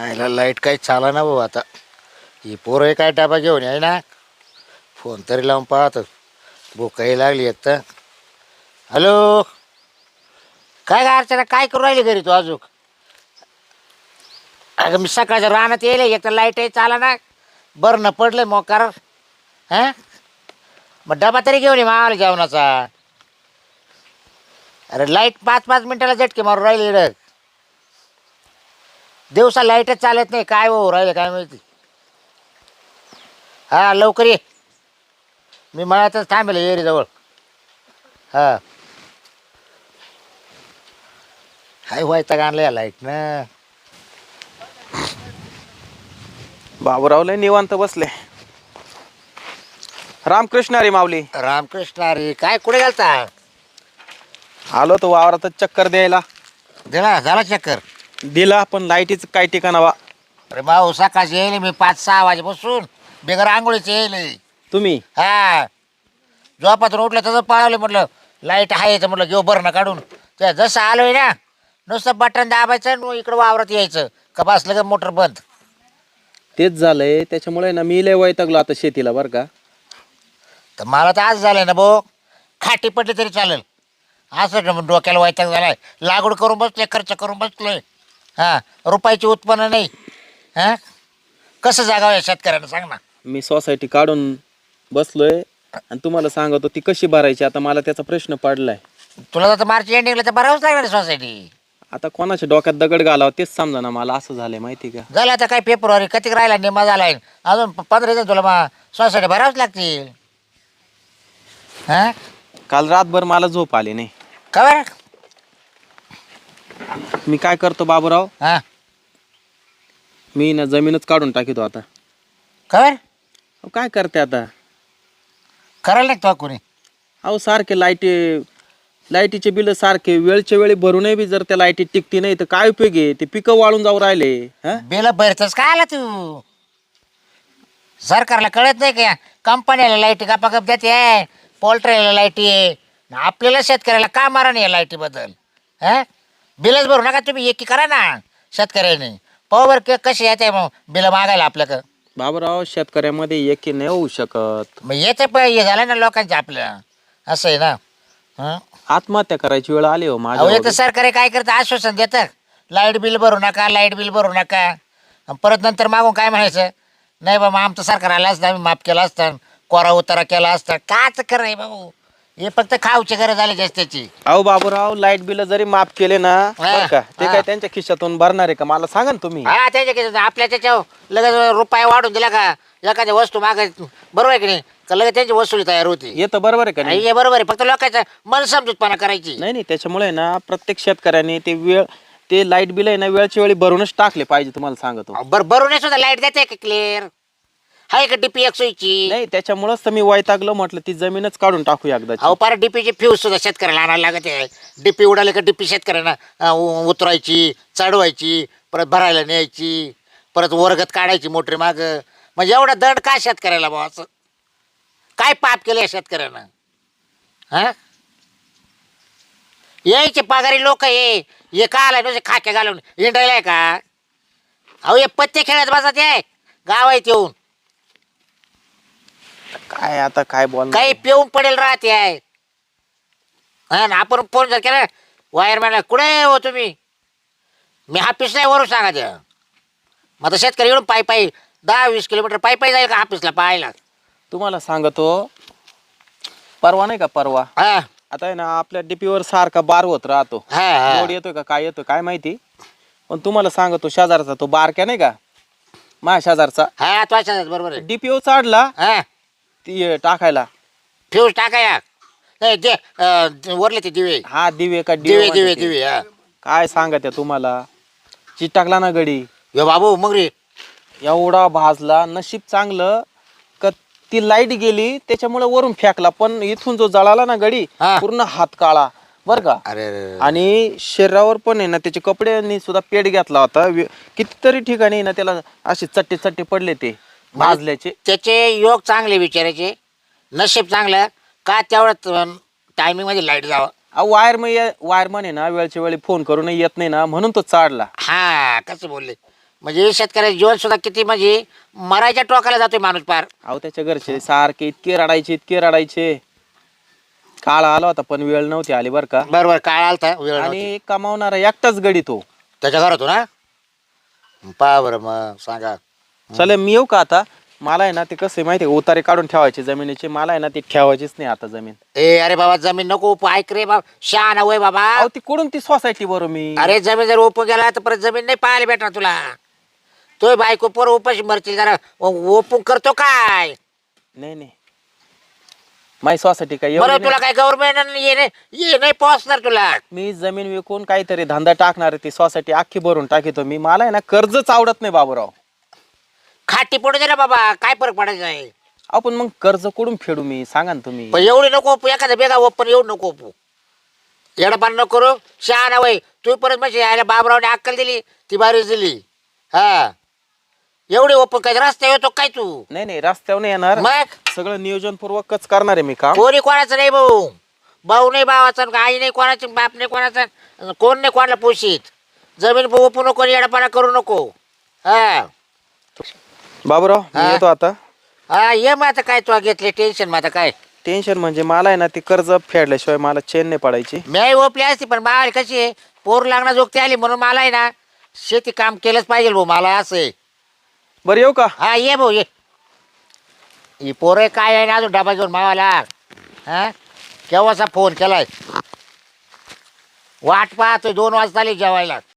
हायला light काही चाला ना भाऊ आता. ही पोरं काय डबा घेऊन आहे ना? फोन तरी लावून पाहतो. भूकही लागली एक तर. हॅलो? काय काय अर्चना काय करू राहिली घरी तू अजून? अगं मी सकाळच्या रानात येईल एक तर लाईटही चाला ना. बरं न पडलं मोकार. हां? मग डबा तरी घेऊन ये मावाला जेवणाचा. अरे लाइट पाच पाच मिनटाला झटके मारून राहिली दिवसा लाईटच चालत नाही काय हो राहिले काय माहिती? हा लवकर ये. मी मळ्यातच थांबेल एरीजवळ. हा. हाय व्हायचा आणलं या लाइट ना बाबूरावला निवांत बसले. रामकृष्ण अरे माऊली. रामकृष्ण अरे काय कुठे गेलता? आलो तो वावरातच चक्कर द्यायला. दिला झाला चक्कर? दिला पण लाईटीच काय ठिकाणावा अरे भाऊ सकाळची येईल मी पाच सहा वाजेपासून. बेगर आंघोळीचे येईल. तुम्ही? हा. झोपातून उठलं तसं पळावलं म्हटलं लाइट आहे तर म्हटलं घेऊ बरं ना काढून. त्या जसं आलोय ना नुसतं बटन दाबायचं आणि इकडं वावरात यायचं. का बसलं का मोटर बंद. तेच झालंय. त्याच्यामुळे ना मी लय वैतागलो आता शेतीला बरं का. तर मला तर आज झालंय ना भाऊ खाटी पडली तरी चालेल. असं डोक्याला वैताग झालाय? लागवड करून बसलोय खर्च करून बसलोय. हां रुपयाचे उत्पन्न नाही. हां? कसं जागावं या शेतकऱ्यांना? सांग ना. मी सोसायटी काढून बसलोय आणि तुम्हाला सांगतो ती कशी भरायची? आता मला त्याचा प्रश्न पडलाय. तुला तर मार्च एंडिंगला तर भरावंच लागणार सोसायटी. आता कोणाच्या डोक्यात दगड घालावं तेच समजा ना मला असं झालंय माहिती का? झालं आता काय फेब्रुवारी कधी राहिला निमा झालाय अजून प- पंधरा दिवस तुला सोसायटी भरावंच लागतील. हां? काल रातभर मला झोप आली नाही. का मी काय करतो बाबूराव? हां. मी ना जमीनच काढून टाकितो आता. का बरं अहो, काय करते आता? करायला नाही का तो कोणी? अहो सारखे लाईटी लाईटीचे बिल सारखे वेळच्या वेळी भरूनही बी जर त्या लाईटी टिकती नाही तर काय उपयोग आहे? ते पिकं वाळून जाऊ राहिले. हा? बिल भरतच काय आला तू? सरकारला कळत नाही का? कंपन्याला लाईटी कापाकप देते. पोल्ट्रीला लाईटी आहे. आपल्याला शेतकऱ्याला का मारा नाही या लाईटीबद्दल? हां? बिलच भरू नका तुम्ही एकी करा ना शेतकऱ्याने. पॉवर के कसे येते मग बिलं मागायला आपल्याकडं? बाबूराव शेतकऱ्यामध्ये एकी नाही होऊ शकत. मग येते पण हे झालं ना लोकांच्या आपल्या असं आहे ना. हं? आत्महत्या करायची वेळ आली हो अहो माझ्या एक तर सरकारी काय करतं? आश्वासन देतं लाइट बिल भरू नका लाइट बिल भरू नका. अन परत नंतर मागून काय म्हणायचं? नाही बाबा आमचं सरकार आलं असतं आम्ही माफ केलं असतं कोरा उतारा केला असता. काच कराय बाबू? हे फक्त खाऊची गरज आली त्याची. अहो बाबूराव लाइट बिल जरी माफ केले ना हा, बरं का ते हा. काय त्यांच्या खिशातून भरणार आहे का? मला सांगा ना तुम्ही. हा त्याच्या किती आपल्या त्याच्यावर लगेच रुपये वाढून दिला का? एखाद्या वस्तू मागाय बरोबर आहे की नाही? का लगेच त्यांची वसुली तयार होती? येतं बरोबर आहे का नाही? हे बरोबर आहे. फक्त लोकांचं मन समजूतपणा करायची. नाही नाही त्याच्यामुळे ना प्रत्येक शेतकऱ्याने ते वेळ ते लाइट बिल आहे ना वेळच्या वेळी भरूनच टाकले पाहिजे तुम्हाला सांगतो. अहो, बरं भरून सुद्धा लाइट देते का क्लिअर हाय का डीपी एकशेची नाही त्याच्यामुळेच तर मी वैतागलो म्हटलं ती जमीनच काढून टाकू एकदा अहो पार डीपीची फ्यूज सुद्धा शेतकऱ्याला आणायला लागत आहे. डीपी उडाले का डीपी शेतकऱ्यांना अं, उ- उतरायची चढवायची परत भरायला न्यायची परत वर्गत काढायची मोटरी माग. म्हणजे एवढा दंड का शेतकऱ्याला भाऊ असं? काय पाप केलं या शेतकऱ्यानं? हा? यायचे पगारी लोक ये हे का आलाय नुसते खाक्या घालून? हिंडायलाय का? अहो हे पत्ते खेळत बसत आहे. गाव आहेत येऊन. काय आता काय बोल काही पिऊन पडेल राहते आहे. हा ना आपण फोन जर केला वायरमॅनला कुठे हो तुम्ही? मी हाफिस नाही वरून सांगा त्या मग आता शेतकरी येऊन पायी पायी दहा वीस किलोमीटर पायी पायी जाईल का हाफिसला पाहायला? तुम्हाला सांगतो परवा नाही का परवा? हा. आता आहे ना आपल्या डीपीवर सारखा बार होत राहतो. हा हा. लोड येतोय का काय येतोय काय माहिती? पण तुम्हाला सांगतो शेजारचा तो बारक्या नाही का? माझ्या शेजारचा. हा तो अशाच बरोबर आहे. डीपीओ चाडला हा. ती अं, टाकायला. फ्यूज टाकाया. नाही अं, वरले ते दिवे. हा दिवे का दिवे म्हणते दिवे ते. दिवे हा. काय सांगत आहे तुम्हाला? चिट टाकला ना गडी. यो बाबू मग रे. एवढा भाजला नशीब चांगलं का ती लाइट गेली त्याच्यामुळे वरून फेकला पण इथून जो जळाला ना गडी हा. पूर्ण हात काळा बर का? अरे अरे, अरे. आणि शरीरावर पण आहे ना त्याचे कपड्यांनी सुद्धा पेट घेतला होता वे- कितीतरी ठिकाणी ना त्याला असे चट्टे चट्टे पडले ते. भाजल्याचे. त्याचे योग चांगले विचारायचे नशीब चांगलं का तेवढं टायमिंगमध्ये लाइट जावं? वायरमन वायरमन आहे ना वेळच्या वेळी फोन करूनही येत नाही ना म्हणून तो चाडला. हा कसं बोलले? म्हणजे शेतकऱ्याचं जीवन सुद्धा किती म्हणजे मरायच्या टोकाला जातोय माणूस पार. अहो त्याच्या घरचे सारखे इतके रडायचे इतके रडायचे. काळ आला होता पण वेळ नव्हती आली बरं का. बरोबर काळ आलता वेळ. आणि कमावणारा एकटाच गडी तो. त्याच्या घरातून ना पहा बरं मग सांगा. चला मी येऊ का आता? मला आहे ना ते कसं माहिती आहे उतारे काढून ठेवायचे जमिनीचे. मला आहे ना ती ठेवायचीच नाही आता जमीन. ए अरे बाबा जमीन नको उप ऐक रे बाबा. शहाण वय बाबा. अहो ती कुठून ती सोसायटी बरं मी? अरे जमीन जर ओप गेला तर परत जमीन नाही पाहायला भेटणार तुला. तो बायको पोर उपाशी मरतील जरा. ओपून करतो काय? नाही नाही. माझी सोसायटी काय बरं एवढी तुला नाही. काय गव्हर्नमेंट ये नाही ये नाही पोहोचणार तुला. मी जमीन विकून काहीतरी धंदा टाकणार आहे ती सोसायटी अख्खी भरून टाकितो मी. मला आहे ना कर्जच आवडत नाही बाबूराव. खाटी पडू दे ना बाबा काय फरक पडायचा आहे? आपण मग कर्ज कुठून फेडू मी? सांगा ना तुम्ही. पण एवढी नको ओपू एखादा बेगा ओपन एवढं नको ओपू. येडपान नको करू. शहाणा वय तू परत म्हणजे यायला बाबरावने अक्कल दिली ती बारीच दिली. हा. एवढी ओपन काय रस्ता येतो काय तू? नाही नाही रस्त्यावर नाही येणार. मग? सगळं नियोजन पूर्वकच करणार आहे मी काम. कोणी कोणाचं नाही भाऊ. भाऊ नाही भावाचा आई नाही कोणाची बाप नाही कोणाचा कोण नाही कोणाला पोषित. जमीन ओपू नको येडपाना करू नको. हा. बाबूराव मी हा? येतो आता. हा ये मग आता काय तू घेतले टेन्शन मग आता काय? टेन्शन म्हणजे मला आहे ना ती कर्ज फेडल्याशिवाय मला चेन नाही पडायची. मी ओपली असती पण बाळ कशी आहे? पोर लागणार जोगती आली म्हणून मला आहे ना शेती काम केलंच पाहिजे भाऊ मला असं आहे. बरं येऊ का? हा ये भाऊ ये. ही पोरं काय आहे ना अजून डबा घेऊन मावाला? हा? केव्हाचा फोन केलाय? वाट पाहतोय दोन वाजता आली जेवायला.